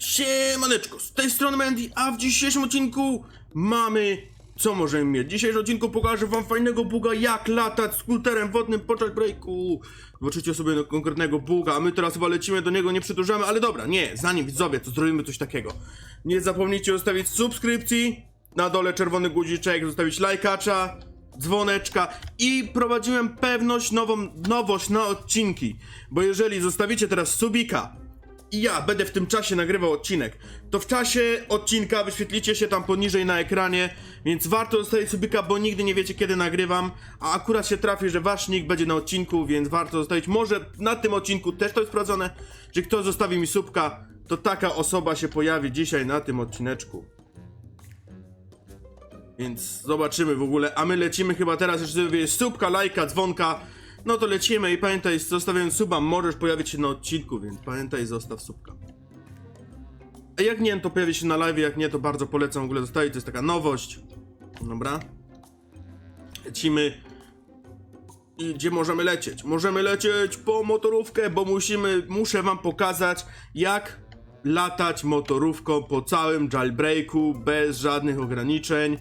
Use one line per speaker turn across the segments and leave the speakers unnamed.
Siemaneczko, z tej strony Mandy, a w dzisiejszym odcinku mamy... Co możemy mieć? W dzisiejszym odcinku pokażę wam fajnego buga, jak latać skuterem wodnym podczas breaku. Zobaczycie sobie konkretnego buga, a my teraz chyba lecimy do niego, nie przedłużamy, ale dobra, nie, zanim widzowie, to zrobimy coś takiego. Nie zapomnijcie zostawić subskrypcji, na dole czerwony guziczek, zostawić lajkacza, dzwoneczka i prowadziłem pewność, nową nowość na odcinki, bo jeżeli zostawicie teraz subika, i ja będę w tym czasie nagrywał odcinek, to w czasie odcinka wyświetlicie się tam poniżej na ekranie, więc warto zostawić subika, bo nigdy nie wiecie kiedy nagrywam, a akurat się trafi, że wasz nick będzie na odcinku, więc warto zostawić, może na tym odcinku też to jest sprawdzone, że kto zostawi mi subka, to taka osoba się pojawi dzisiaj na tym odcineczku. Więc zobaczymy w ogóle, a my lecimy chyba teraz, już sobie subka, lajka, dzwonka, no to lecimy i pamiętaj, zostawiając suba możesz pojawić się na odcinku, więc pamiętaj, zostaw subka. A jak nie, to pojawi się na live, jak nie, to bardzo polecam w ogóle zostawić, to jest taka nowość. Dobra. Lecimy. I gdzie możemy lecieć? Możemy lecieć po motorówkę, bo musimy, muszę wam pokazać, jak latać motorówką po całym jailbreaku, bez żadnych ograniczeń.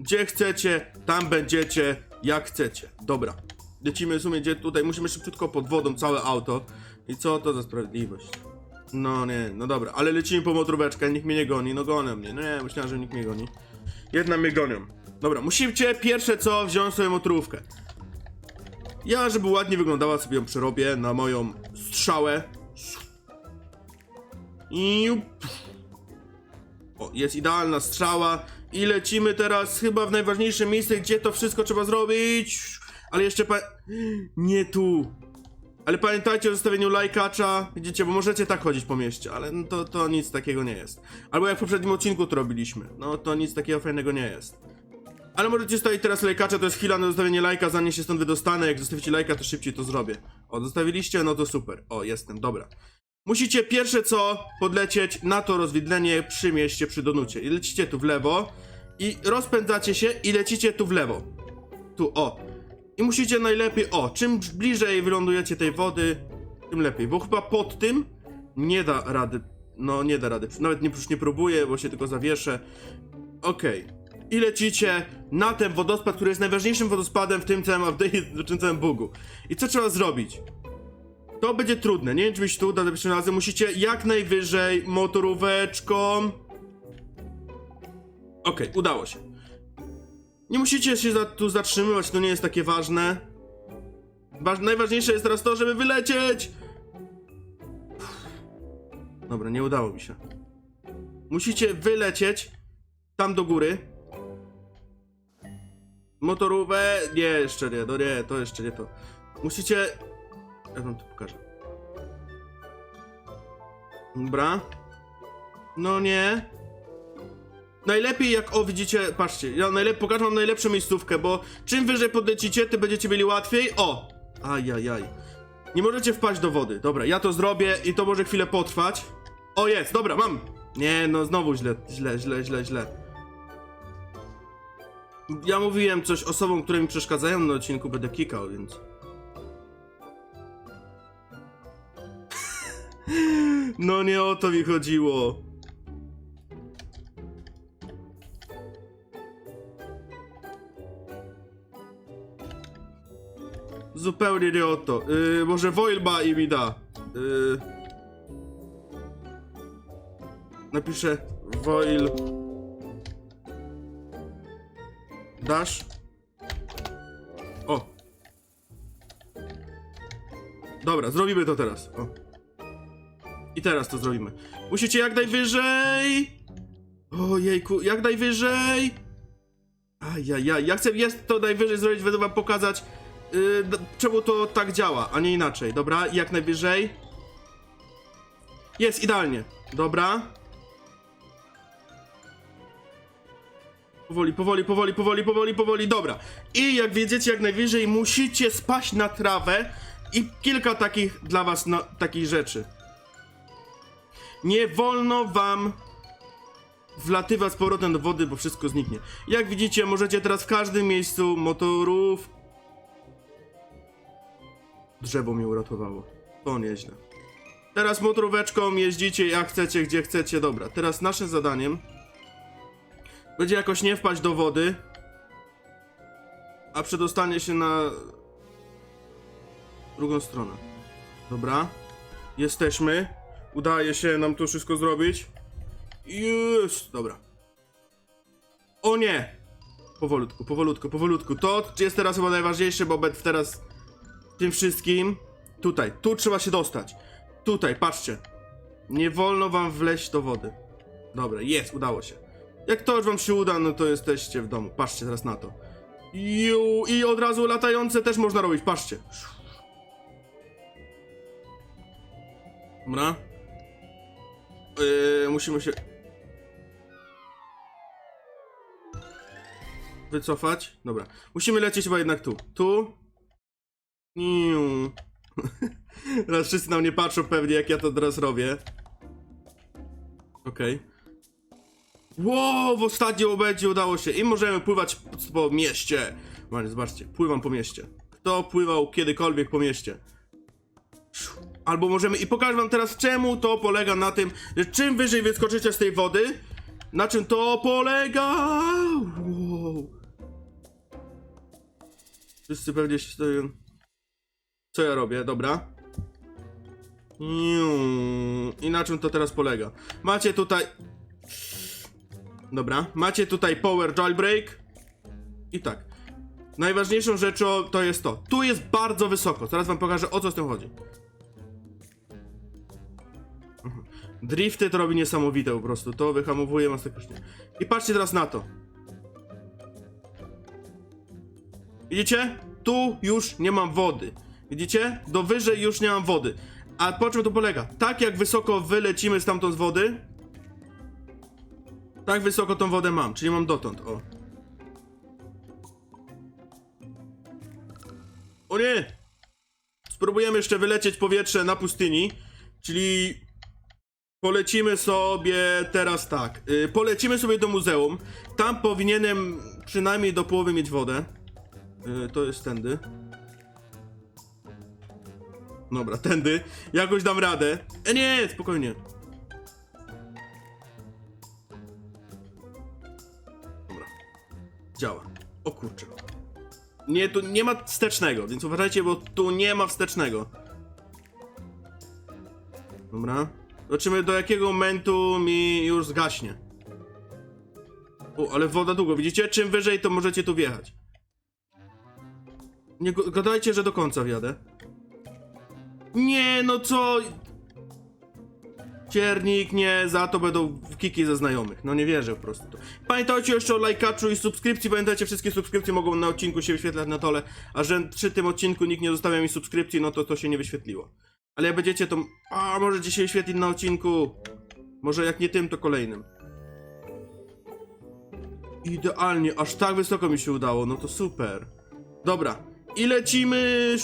Gdzie chcecie, tam będziecie, jak chcecie. Dobra. Lecimy w sumie gdzie tutaj, musimy szybciutko pod wodą całe auto. I co to za sprawiedliwość? No nie, no dobra, ale lecimy po motoróweczkę, nikt mnie nie goni, no gonią mnie, no nie, myślałem, że nikt mnie goni. Jedna mnie gonią. Dobra, musicie pierwsze co wziąć sobie motorówkę. Ja, żeby ładnie wyglądała, sobie ją przerobię na moją strzałę. I... O, jest idealna strzała. I lecimy teraz chyba w najważniejsze miejsce, gdzie to wszystko trzeba zrobić. Ale jeszcze pa... Nie tu. Ale pamiętajcie o zostawieniu lajkacza. Widzicie, bo możecie tak chodzić po mieście, ale no to, to nic takiego nie jest. Albo jak w poprzednim odcinku to robiliśmy. No to nic takiego fajnego nie jest. Ale możecie zostawić teraz lajkacza, to jest chwila na zostawienie lajka, zanim się stąd wydostanę. Jak zostawicie lajka, to szybciej to zrobię. O, zostawiliście? No to super. O, jestem, dobra. Musicie pierwsze co podlecieć na to rozwidlenie przy mieście, przy donucie. I lecicie tu w lewo i rozpędzacie się i lecicie tu w lewo. Tu, o. I musicie najlepiej, o, czym bliżej wylądujecie tej wody, tym lepiej, bo chyba pod tym nie da rady, no nie da rady, nawet nie, już nie próbuję, bo się tylko zawieszę. Okej. I lecicie na ten wodospad, który jest najważniejszym wodospadem w tym całym update, w tym całym bugu. I co trzeba zrobić? To będzie trudne, nie wiem czy mi się to uda za razem, musicie jak najwyżej motoróweczką... Okej, udało się. Nie musicie się za, tu zatrzymywać, to nie jest takie ważne. Waż, najważniejsze jest teraz to, żeby wylecieć! Dobra, nie udało mi się. Musicie wylecieć tam do góry. Motorówę. Nie, jeszcze nie, no nie, to jeszcze nie to. Musicie. Ja wam to pokażę. Dobra. No nie. Najlepiej jak, o widzicie, patrzcie, ja pokażę wam najlepszą miejscówkę, bo czym wyżej podlecicie, tym będziecie mieli łatwiej. O! Ajajaj. Nie możecie wpaść do wody. Dobra, ja to zrobię i to może chwilę potrwać. O, jest, dobra, mam. Nie, no znowu źle, źle, źle, źle, źle. Ja mówiłem coś osobom, które mi przeszkadzają na odcinku, będę kikał, więc... No nie o to mi chodziło. Zupełnie nie o to. Yy, może Wojlba i mi da. Yy... Napiszę Woil. Dasz? O. Dobra, zrobimy to teraz. O. I teraz to zrobimy. Musicie jak najwyżej. Ojejku, jak najwyżej. Ajajaj, ja chcę jest to najwyżej zrobić, będę wam pokazać yy, czemu to tak działa, a nie inaczej. Dobra, jak najwyżej. Jest, idealnie. Dobra. Powoli, powoli, powoli, powoli, powoli, powoli, dobra. I jak wiedziecie, jak najwyżej musicie spaść na trawę i kilka takich dla was, no, takich rzeczy. Nie wolno wam wlatywać z powrotem do wody, bo wszystko zniknie. Jak widzicie, możecie teraz w każdym miejscu motorów... Drzewo mnie uratowało. To nieźle. Teraz motoróweczką jeździcie jak chcecie, gdzie chcecie. Dobra, teraz naszym zadaniem będzie jakoś nie wpaść do wody, a przedostanie się na drugą stronę. Dobra, jesteśmy. Udaje się nam to wszystko zrobić. Już, dobra. O nie! Powolutku, powolutku, powolutku. To jest teraz chyba najważniejsze, bo teraz tym wszystkim. Tutaj, tu trzeba się dostać. Tutaj, patrzcie. Nie wolno wam wleźć do wody. Dobra, jest, udało się. Jak to już wam się uda, no to jesteście w domu. Patrzcie teraz na to. Ju, I od razu latające też można robić, patrzcie. Dobra. Yy, musimy się wycofać. Dobra. Musimy lecieć chyba jednak tu. Tu. Niu. Teraz wszyscy na mnie patrzą pewnie, jak ja to teraz robię. Okej. Wow, w ostatnim obędzie udało się. I możemy pływać po, mieście. Mamy, zobaczcie, pływam po mieście. Kto pływał kiedykolwiek po mieście? Albo możemy, i pokażę wam teraz czemu to polega na tym, że czym wyżej wyskoczycie z tej wody, na czym to polega. Wow. Wszyscy pewnie się stoją. Co ja robię? Dobra. I na czym to teraz polega? Macie tutaj. Dobra, macie tutaj power jailbreak. I tak. Najważniejszą rzeczą to jest to. Tu jest bardzo wysoko. Zaraz wam pokażę o co z tym chodzi. Mhm. Drifty to robi niesamowite po prostu. To wyhamowuje masakrycznie. I patrzcie teraz na to. Widzicie? Tu już nie mam wody. Widzicie? Do wyżej już nie mam wody. A po czym to polega? Tak jak wysoko wylecimy stamtąd z wody, tak wysoko tą wodę mam, czyli mam dotąd, o. O nie! Spróbujemy jeszcze wylecieć powietrze na pustyni, czyli polecimy sobie teraz tak. y, polecimy sobie do muzeum. Tam powinienem przynajmniej do połowy mieć wodę. Y, to jest tędy. Dobra, tędy. Jakoś dam radę. E nie, spokojnie. Dobra. Działa. O kurczę. Nie, tu nie ma wstecznego, więc uważajcie, bo tu nie ma wstecznego. Dobra. Zobaczymy do jakiego momentu mi już zgaśnie. O, ale woda długo, widzicie? Czym wyżej, to możecie tu wjechać. Nie gadajcie, że do końca wjadę. Nie, no co? Ciernik, nie, za to będą kiki ze znajomych. No nie wierzę po prostu. Pamiętajcie jeszcze o lajkaczu i subskrypcji. Pamiętajcie, wszystkie subskrypcje mogą na odcinku się wyświetlać na dole. A że przy tym odcinku nikt nie zostawia mi subskrypcji, no to to się nie wyświetliło. Ale jak będziecie to... A, może dzisiaj wyświetlić na odcinku. Może jak nie tym, to kolejnym. Idealnie, aż tak wysoko mi się udało, no to super. Dobra, i lecimy...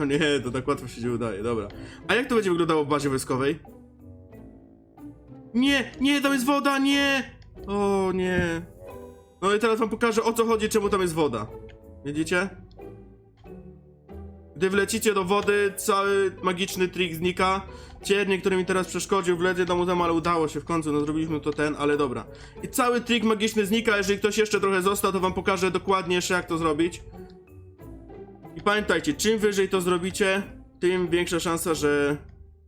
O nie, to tak łatwo się nie udaje, dobra. A jak to będzie wyglądało w bazie wojskowej? Nie, nie, tam jest woda, nie! O nie. No i teraz wam pokażę o co chodzi, czemu tam jest woda. Widzicie? Gdy wlecicie do wody, cały magiczny trik znika. Ciernie, który mi teraz przeszkodził, wlezie do muzeum, ale udało się w końcu, no zrobiliśmy to ten, ale dobra. I cały trik magiczny znika, jeżeli ktoś jeszcze trochę został, to wam pokażę dokładnie jeszcze jak to zrobić. I pamiętajcie, czym wyżej to zrobicie, tym większa szansa, że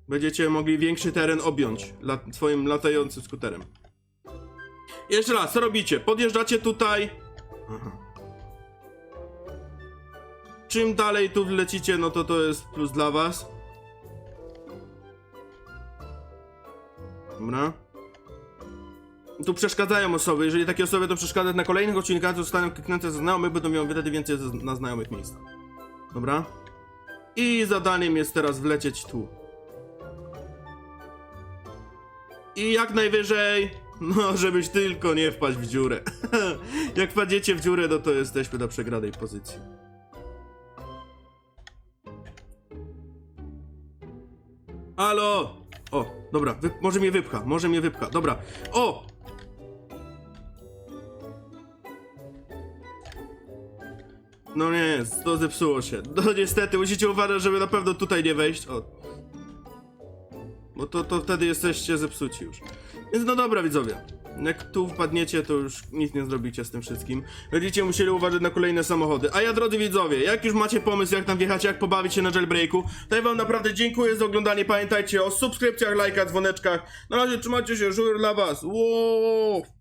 będziecie mogli większy teren objąć lat swoim latającym skuterem. Jeszcze raz, co robicie? Podjeżdżacie tutaj. Aha. Czym dalej tu lecicie, no to to jest plus dla was. Dobra. Tu przeszkadzają osoby. Jeżeli takie osoby to przeszkadzać na kolejnych odcinkach, zostaną kliknięte ze znajomych, będą miały wtedy więcej na znajomych miejsca. Dobra. I zadaniem jest teraz wlecieć tu. I jak najwyżej, no żebyś tylko nie wpaść w dziurę. jak wpadniecie w dziurę, no to jesteśmy na przegranej pozycji. Halo! O, dobra, wy, może mnie wypcha, może mnie wypcha, dobra. O! No nie, to zepsuło się. No niestety, musicie uważać, żeby na pewno tutaj nie wejść. O. Bo to, to wtedy jesteście zepsuci już. Więc no dobra widzowie. Jak tu wpadniecie, to już nic nie zrobicie z tym wszystkim. Będziecie musieli uważać na kolejne samochody. A ja, drodzy widzowie, jak już macie pomysł, jak tam wjechać, jak pobawić się na jailbreaku, to ja wam naprawdę dziękuję za oglądanie. Pamiętajcie o subskrypcjach, lajkach, dzwoneczkach. Na razie trzymajcie się, żur dla was. Wow!